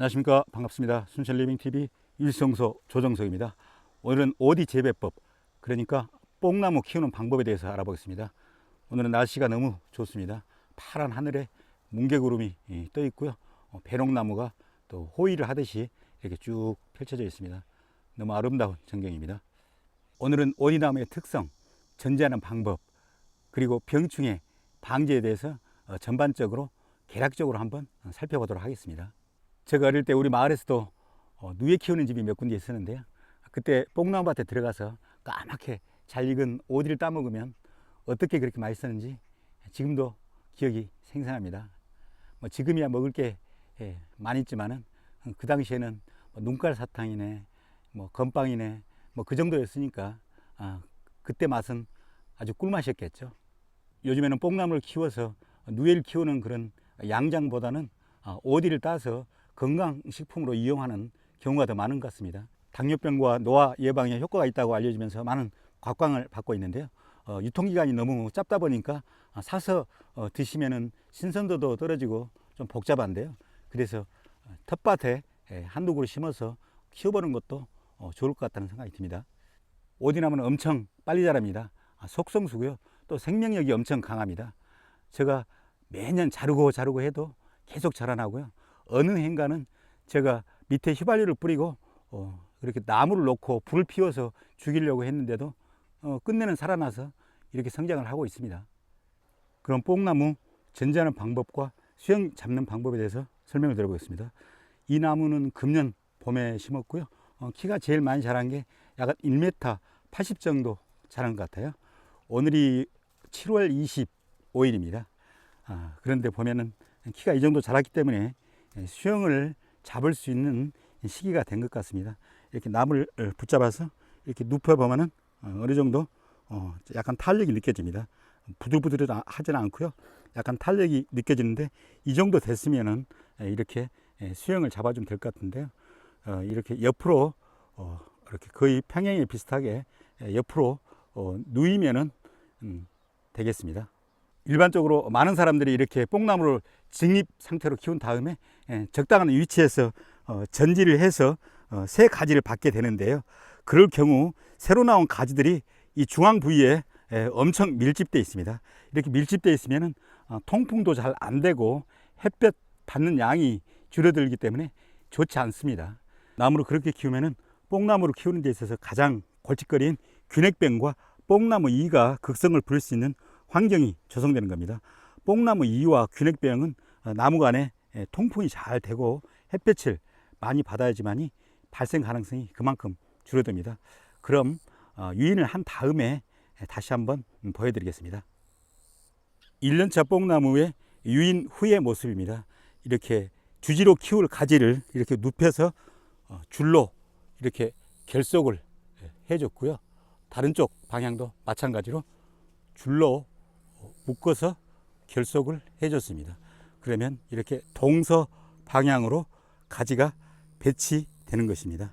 안녕하십니까. 반갑습니다. 순천 리빙TV 일성소 조정석입니다. 오늘은 오디 재배법 그러니까 뽕나무 키우는 방법에 대해서 알아보겠습니다. 오늘은 날씨가 너무 좋습니다. 파란 하늘에 뭉게구름이 예, 떠 있고요. 어, 배롱나무가 또 호의를 하듯이 이렇게 쭉 펼쳐져 있습니다. 너무 아름다운 전경입니다. 오늘은 오디나무의 특성 전제하는 방법 그리고 병충해 방지에 대해서 어, 전반적으로 개략적으로 한번 어, 살펴보도록 하겠습니다 제가 어릴 때 우리 마을에서도 어, 누에 키우는 집이 몇 군데 있었는데요. 그때 뽕나무밭에 들어가서 까맣게 잘 익은 오디를 따먹으면 어떻게 그렇게 맛있었는지 지금도 기억이 생생합니다. 뭐 지금이야 먹을 게 예, 많이 있지만은 그 당시에는 뭐 눈깔 사탕이네, 뭐 건빵이네, 뭐 그 정도였으니까 아, 그때 맛은 아주 꿀맛이었겠죠. 요즘에는 뽕나무를 키워서 누에를 키우는 그런 양장보다는 아, 오디를 따서 건강식품으로 이용하는 경우가 더 많은 것 같습니다. 당뇨병과 노화 예방에 효과가 있다고 알려지면서 많은 곽광을 받고 있는데요. 어, 유통기간이 너무 짧다 보니까 아, 사서 어, 드시면은 신선도도 떨어지고 좀 복잡한데요. 그래서 어, 텃밭에 에, 한두 그루 심어서 키워보는 것도 어, 좋을 것 같다는 생각이 듭니다. 오디나무는 엄청 빨리 자랍니다. 아, 속성수고요. 또 생명력이 엄청 강합니다. 제가 매년 자르고 자르고 해도 계속 자라나고요. 어느 해인가는 제가 밑에 휘발유를 뿌리고 어, 이렇게 나무를 놓고 불을 피워서 죽이려고 했는데도 어, 끝내는 살아나서 이렇게 성장을 하고 있습니다. 그럼 뽕나무 전제하는 방법과 수영 잡는 방법에 대해서 설명을 드려보겠습니다. 이 나무는 금년 봄에 심었고요. 어, 키가 제일 많이 자란 게약 1m 80 정도 자란 것 같아요. 오늘이 7월 25일입니다. 아, 그런데 보면은 키가 이 정도 자랐기 때문에 수영을 잡을 수 있는 시기가 된 것 같습니다. 이렇게 나무를 붙잡아서 이렇게 눕혀보면은 어느 정도 어, 약간 탄력이 느껴집니다. 부들부들하지는 않고요. 약간 탄력이 느껴지는데 이 정도 됐으면은 이렇게 수영을 잡아주면 될 것 같은데요. 어, 이렇게 옆으로 어, 이렇게 거의 평행에 비슷하게 옆으로 어, 누이면은 음, 되겠습니다. 일반적으로 많은 사람들이 이렇게 뽕나무를 직립 상태로 키운 다음에 예, 적당한 위치에서 어, 전지를 해서 어, 새 가지를 받게 되는데요. 그럴 경우 새로 나온 가지들이 이 중앙 부위에 예, 엄청 밀집되어 있습니다. 이렇게 밀집되어 있으면 어, 통풍도 잘 안 되고 햇볕 받는 양이 줄어들기 때문에 좋지 않습니다. 나무를 그렇게 키우면 뽕나무를 키우는 데 있어서 가장 골칫거리인 균핵병과 뽕나무 이가 극성을 부릴 수 있는 환경이 조성되는 겁니다. 뽕나무 이와 균핵병은 어, 나무 간에 예, 통풍이 잘 되고 햇볕을 많이 받아야지만이 발생 가능성이 그만큼 줄어듭니다. 그럼 어, 유인을 한 다음에 다시 한번 보여드리겠습니다. 1년차 뽕나무의 유인 후의 모습입니다. 이렇게 주지로 키울 가지를 이렇게 눕혀서 어, 줄로 이렇게 결속을 예, 해줬고요. 다른 쪽 방향도 마찬가지로 줄로 묶어서 결속을 해줬습니다. 그러면 이렇게 동서 방향으로 가지가 배치되는 것입니다.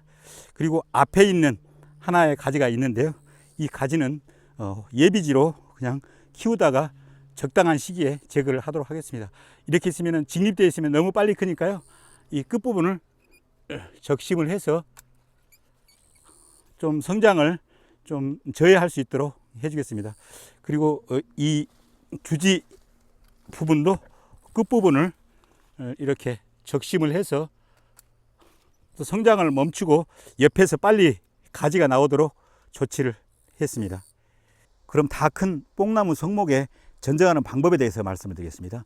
그리고 앞에 있는 하나의 가지가 있는데요. 이 가지는 어, 예비지로 그냥 키우다가 적당한 시기에 제거를 하도록 하겠습니다. 이렇게 있으면 직립되어 있으면 너무 빨리 크니까요. 이 끝부분을 적심을 해서 좀 성장을 좀 저해할 수 있도록 해주겠습니다. 그리고 어, 이 주지 부분도 끝부분을 어, 이렇게 적심을 해서 또 성장을 멈추고 옆에서 빨리 가지가 나오도록 조치를 했습니다. 그럼 다 큰 뽕나무 성목에 전정하는 방법에 대해서 말씀을 드리겠습니다.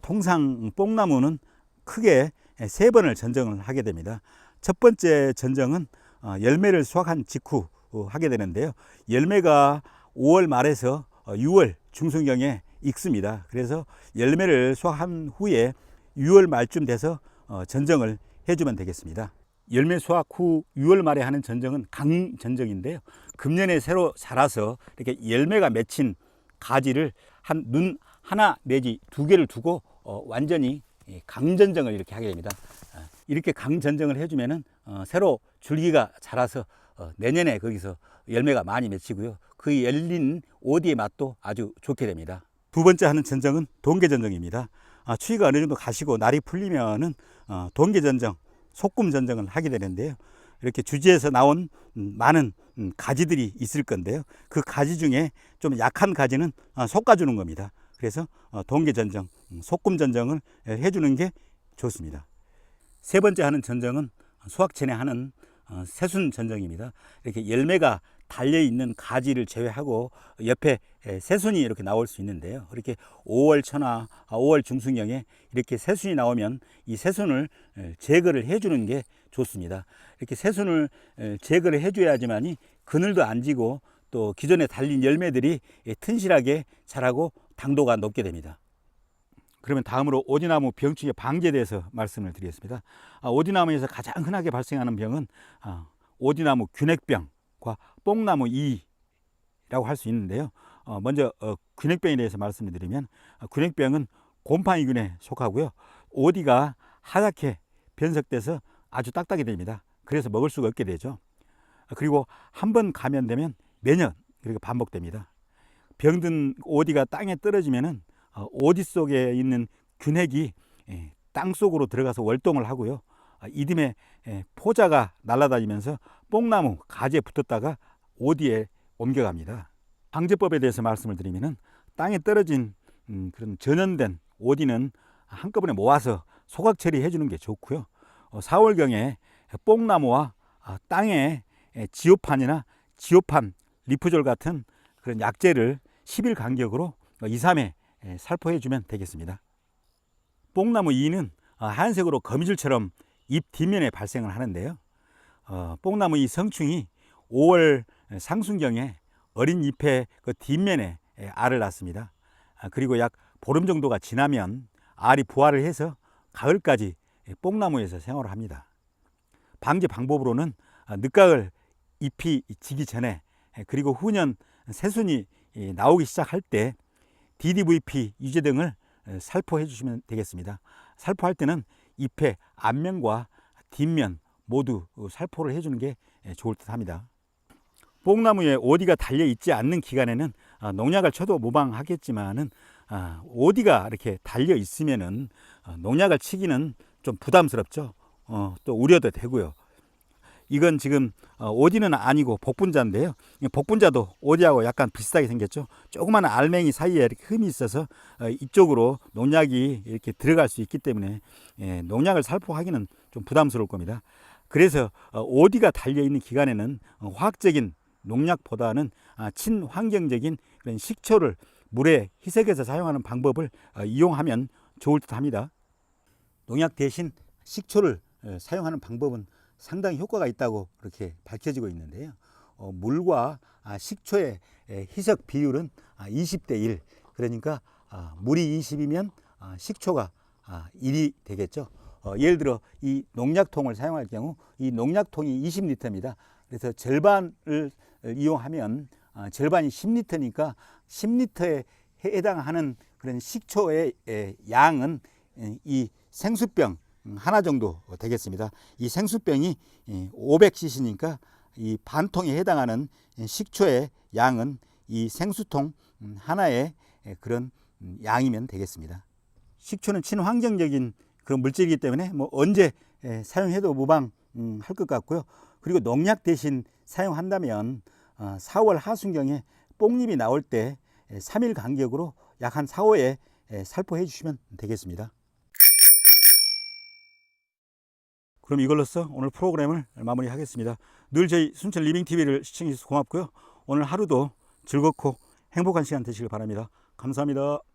통상 뽕나무는 크게 세 번을 전정을 하게 됩니다. 첫 번째 전정은 어, 열매를 수확한 직후 어, 하게 되는데요. 열매가 5월 말에서 6월 중순경에 익습니다. 그래서 열매를 수확한 후에 6월 말쯤 돼서 어, 전정을 해주면 되겠습니다. 열매 수확 후 6월 말에 하는 전정은 강 전정인데요. 금년에 새로 자라서 이렇게 열매가 맺힌 가지를 한 눈 하나 내지 두 개를 두고 어, 완전히 강전정을 이렇게 하게 됩니다. 아, 이렇게 강전정을 해주면은 어, 새로 줄기가 자라서 어, 내년에 거기서 열매가 많이 맺히고요. 그 열린 오디의 맛도 아주 좋게 됩니다. 두 번째 하는 전정은 동계 전정입니다. 아, 추위가 어느 정도 가시고 날이 풀리면은 어, 동계 전정 소금 전정을 하게 되는데요. 이렇게 주지에서 나온 음, 많은 음, 가지들이 있을 건데요. 그 가지 중에 좀 약한 가지는 어, 솎아주는 겁니다. 그래서 어, 동계 전정, 음, 해주는 게 좋습니다. 세 번째 하는 전정은 수확 전에 하는 어, 새순 전정입니다. 이렇게 열매가 달려 있는 가지를 제외하고 옆에 에, 새순이 이렇게 나올 수 있는데요. 이렇게 5월 초나 5월 중순경에 이렇게 새순이 나오면 이 새순을 에, 제거를 해주는 게 좋습니다. 이렇게 새순을 에, 제거를 해줘야지만이 그늘도 안 지고 또 기존에 달린 열매들이 예, 튼실하게 자라고 당도가 높게 됩니다. 그러면 다음으로 오디나무 병충해 방제에 대해서 말씀을 드리겠습니다. 아, 오디나무에서 가장 흔하게 발생하는 병은 아, 오디나무 균핵병 과 뽕나무 이라고 할 수 있는데요. 어, 먼저 어, 균핵병에 대해서 말씀을 드리면 어, 균핵병은 곰팡이균에 속하고요. 오디가 하얗게 변색돼서 아주 딱딱이 됩니다. 그래서 먹을 수가 없게 되죠. 아, 그리고 한 번 감염되면 매년 이렇게 반복됩니다. 병든 오디가 땅에 떨어지면은 어, 오디 속에 있는 균핵이 예, 땅 속으로 들어가서 월동을 하고요. 아, 이듬해 예, 포자가 날아다니면서 뽕나무 가지에 붙었다가 오디에 옮겨갑니다. 방제법에 대해서 말씀을 드리면은 땅에 떨어진 음, 그런 전연된 오디는 한꺼번에 모아서 소각 처리해 주는 게 좋고요. 어, 4월 경에 뽕나무와 아, 땅에 예, 지오판이나 지오판, 리프졸 같은 그런 약재를 10일 간격으로 2, 3회 예, 살포해 주면 되겠습니다. 뽕나무 이는 어, 하얀색으로 거미줄처럼 잎 뒷면에 발생을 하는데요. 어, 뽕나무 이 성충이 5월 상순경에 어린 잎의 그 뒷면에 예, 알을 낳습니다. 아, 그리고 약 보름 정도가 지나면 알이 부화를 해서 가을까지 예, 뽕나무에서 생활을 합니다. 방제 방법으로는 아, 늦가을 잎이 지기 전에 예, 그리고 후년 새순이 이, 나오기 시작할 때 DDVP 유제 등을 에, 살포해 주시면 되겠습니다. 살포할 때는 잎의 앞면과 뒷면 모두 어, 살포를 해주는 게 에, 좋을 듯 합니다. 뽕나무에 오디가 달려 있지 않는 기간에는 아, 농약을 쳐도 무방하겠지만은 아, 오디가 이렇게 달려 있으면은 어, 농약을 치기는 좀 부담스럽죠. 어, 또 우려도 되고요. 이건 지금 어, 오디는 아니고 복분자인데요. 이 복분자도 오디하고 약간 비슷하게 생겼죠. 조그마한 알맹이 사이에 이렇게 흠이 있어서 어, 이쪽으로 농약이 이렇게 들어갈 수 있기 때문에 예, 농약을 살포하기는 좀 부담스러울 겁니다. 그래서 어, 오디가 달려 있는 기간에는 어, 화학적인 농약보다는 아, 친환경적인 그런 식초를 물에 희석해서 사용하는 방법을 어, 이용하면 좋을 듯 합니다. 농약 대신 식초를 에, 사용하는 방법은 상당히 효과가 있다고 그렇게 밝혀지고 있는데요. 어, 물과 아, 식초의 에, 희석 비율은 아, 20대 1. 그러니까 아, 물이 20이면 아, 식초가 아, 1이 되겠죠. 어, 예를 들어 이 농약통을 사용할 경우 이 농약통이 20리터입니다. 그래서 절반을 이용하면 아, 절반이 10리터니까 10리터에 해당하는 그런 식초의 에, 양은 에, 이 생수병 음, 하나 정도 되겠습니다. 이 생수병이 500cc니까 이 반통에 해당하는 식초의 양은 이 생수통 음, 하나의 그런 음, 양이면 되겠습니다. 식초는 친환경적인 그런 물질이기 때문에 뭐 언제 에, 사용해도 무방할 것 같고요. 그리고 농약 대신 사용한다면 어, 4월 하순경에 뽕잎이 나올 때 3일 간격으로 약 한 4, 5회 살포해 주시면 되겠습니다. 그럼 이걸로써 오늘 프로그램을 마무리하겠습니다. 늘 저희 순천 리빙 TV를 시청해 주셔서 고맙고요. 오늘 하루도 즐겁고 행복한 시간 되시길 바랍니다. 감사합니다.